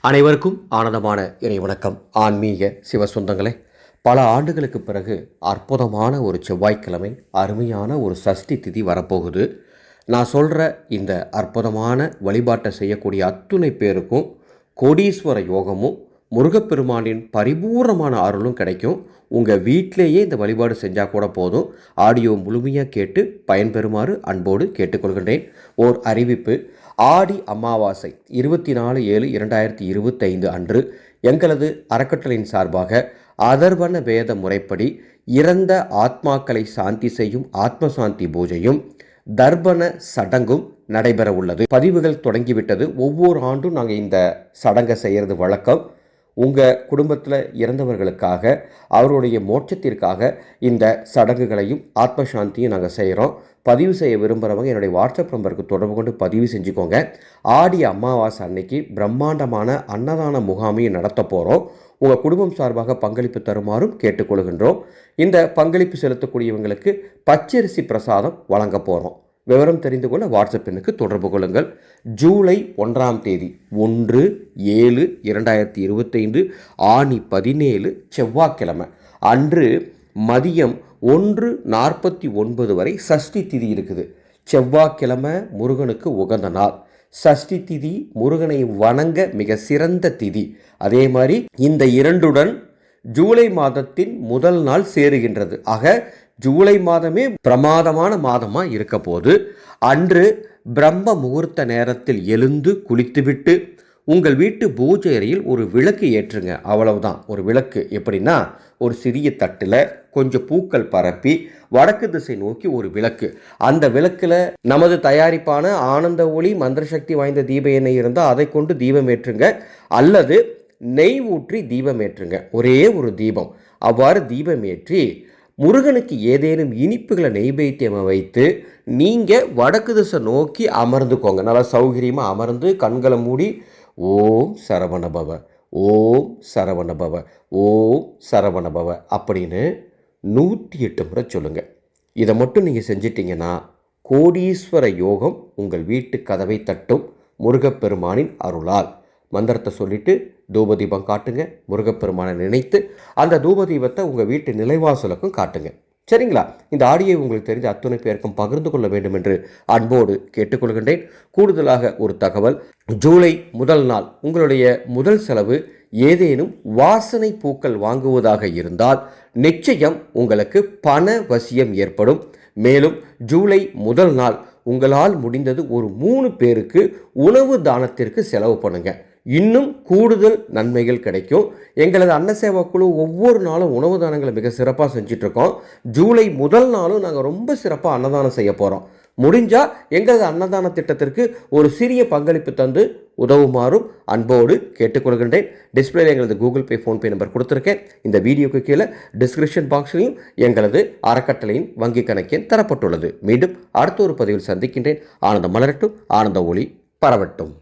அனைவருக்கும் ஆனந்தமான இறை வணக்கம். ஆன்மீக சிவ சொந்தங்களே பல ஆண்டுகளுக்கு பிறகு அற்புதமான ஒரு செவ்வாய்க்கிழமை அருமையான ஒரு சஷ்டி திதி வரப்போகுது. நான் சொல்கிற இந்த அற்புதமான வழிபாட்டை செய்யக்கூடிய அத்துணை பேருக்கும் கோடீஸ்வர யோகமும் முருகப்பெருமானின் பரிபூர்ணமான அருளும் கிடைக்கும். உங்கள் வீட்டிலேயே இந்த வழிபாடு செஞ்சால் கூட போதும். ஆடியோ முழுமையாக கேட்டு பயன்பெறுமாறு அன்போடு கேட்டுக்கொள்கின்றேன். ஓர் அறிவிப்பு. ஆடி அமாவாசை இருபத்தி நாலு ஏழு இரண்டாயிரத்தி இருபத்தைந்து அன்று எங்களது அறக்கட்டளையின் சார்பாக அதர்வன வேத முறைப்படி இறந்த ஆத்மாக்களை சாந்தி செய்யும் ஆத்ம சாந்தி பூஜையும் தர்ப்பண சடங்கும் நடைபெற உள்ளது பதிவுகள் தொடங்கிவிட்டது. ஒவ்வொரு ஆண்டும் நாங்கள் இந்த சடங்கை செய்கிறது வழக்கம். உங்கள் குடும்பத்தில் இறந்தவர்களுக்காக அவருடைய மோட்சத்திற்காக இந்த சடங்குகளையும் ஆத்ம சாந்தியும் நாங்கள் செய்கிறோம் பதிவு செய்ய விரும்புகிறவங்க என்னுடைய வாட்ஸ்அப் நம்பருக்கு தொடர்பு கொண்டு பதிவு செஞ்சுக்கோங்க. ஆடி அமாவாசை அன்னைக்கு பிரம்மாண்டமான அன்னதான முகாமையும் நடத்த போகிறோம் உங்கள் குடும்பம் சார்பாக பங்களிப்பு தருமாறும் கேட்டுக்கொள்கின்றோம். இந்த பங்களிப்பு செலுத்தக்கூடியவங்களுக்கு பச்சரிசி பிரசாதம் வழங்க போகிறோம் விவரம் தெரிந்து கொள்ள வாட்ஸ்அப் எண்ணுக்கு தொடர்பு கொள்ளுங்கள். ஜூலை ஒன்றாம் தேதி ஒன்று ஏழு இரண்டாயிரத்தி இருபத்தைந்து ஆணி பதினேழு செவ்வாய்க்கிழமை. அன்று மதியம் ஒன்று நாற்பத்தி ஒன்பது வரை சஷ்டி திதி இருக்குது. செவ்வாய்க்கிழமை முருகனுக்கு உகந்த நாள். சஷ்டி திதி முருகனை வணங்க மிக சிறந்த திதி. அதே மாதிரி இந்த இரண்டுடன் ஜூலை மாதத்தின் முதல் நாள் சேருகின்றது. ஆக ஜூலை மாதமே பிரமாதமான மாதமாக இருக்க போது அன்று பிரம்ம முகூர்த்த நேரத்தில் எழுந்து குளித்துவிட்டு உங்கள் வீட்டு பூஜை அறையில் ஒரு விளக்கு ஏற்றுங்க. அவ்வளவுதான். ஒரு விளக்கு எப்படின்னா ஒரு சிறிய தட்டில் கொஞ்சம் பூக்கள் பரப்பி வடக்கு திசை நோக்கி ஒரு விளக்கு. அந்த விளக்கில் நமது தயாரிப்பான ஆனந்த ஒளி மந்திரசக்தி வாய்ந்த தீப எண்ணெய் இருந்தால் அதை கொண்டு தீபம் ஏற்றுங்க. அல்லது நெய் ஊற்றி தீபம் ஏற்றுங்க. ஒரே ஒரு தீபம். அவ்வாறு தீபம் ஏற்றி முருகனுக்கு ஏதேனும் இனிப்புகளை நெய்வேத்தியமாக வைத்து நீங்கள் வடக்கு திசை நோக்கி அமர்ந்துக்கோங்க. நல்லா சௌகரியமாக அமர்ந்து கண்களை மூடி ஓம் சரவணபவ ஓம் சரவணபவ ஓம் சரவணபவ அப்படின்னு நூற்றி எட்டு முறை சொல்லுங்கள் இதை மட்டும் நீங்கள் செஞ்சிட்டிங்கன்னா கோடீஸ்வர யோகம் உங்கள் வீட்டு கதவை தட்டும். முருகப்பெருமானின் அருளால். மந்திரத்தை சொல்லிவிட்டு தூபதீபம் காட்டுங்க முருகப்பெருமானை நினைத்து அந்த தூபதீபத்தை உங்கள் வீட்டு நிலைவாசலுக்கும் காட்டுங்க. சரிங்களா? இந்த ஆடியை உங்களுக்கு தெரிஞ்ச அத்துணை பேருக்கும் பகிர்ந்து கொள்ள வேண்டும் என்று அன்போடு கேட்டுக்கொள்கின்றேன். கூடுதலாக ஒரு தகவல். ஜூலை முதல் நாள் உங்களுடைய முதல் செலவு ஏதேனும் வாசனை பூக்கள் வாங்குவதாக இருந்தால் நிச்சயம் உங்களுக்கு பண வசியம் ஏற்படும். மேலும் ஜூலை முதல் நாள் உங்களால் முடிந்தது ஒரு மூணு பேருக்கு உணவு தானத்திற்கு செலவு பண்ணுங்கள் இன்னும் கூடுதல் நன்மைகள் கிடைக்கும். எங்களது அன்னசேவா குழு ஒவ்வொரு நாளும் உணவு தானங்களை மிக சிறப்பாக செஞ்சிட்ருக்கோம். ஜூலை முதல் நாளும் நாங்கள் ரொம்ப சிறப்பாக அன்னதானம் செய்ய போகிறோம் முடிஞ்சால் எங்களது அன்னதான திட்டத்திற்கு ஒரு சிறிய பங்களிப்பு தந்து உதவுமாறும் அன்போடு கேட்டுக்கொள்கின்றேன். டிஸ்பிளேல எங்களது கூகுள் பே ஃபோன்பே நம்பர் கொடுத்துருக்கேன். இந்த வீடியோக்கு கீழே டிஸ்கிரிப்ஷன் பாக்ஸ்லையும் எங்களது அறக்கட்டளையின் வங்கி கணக்கின் தரப்பட்டுள்ளது. மீண்டும் அடுத்த ஒரு பதிவில் சந்திக்கின்றேன். ஆனந்தம் மலரட்டும். ஆனந்த ஒளி பரவட்டும்.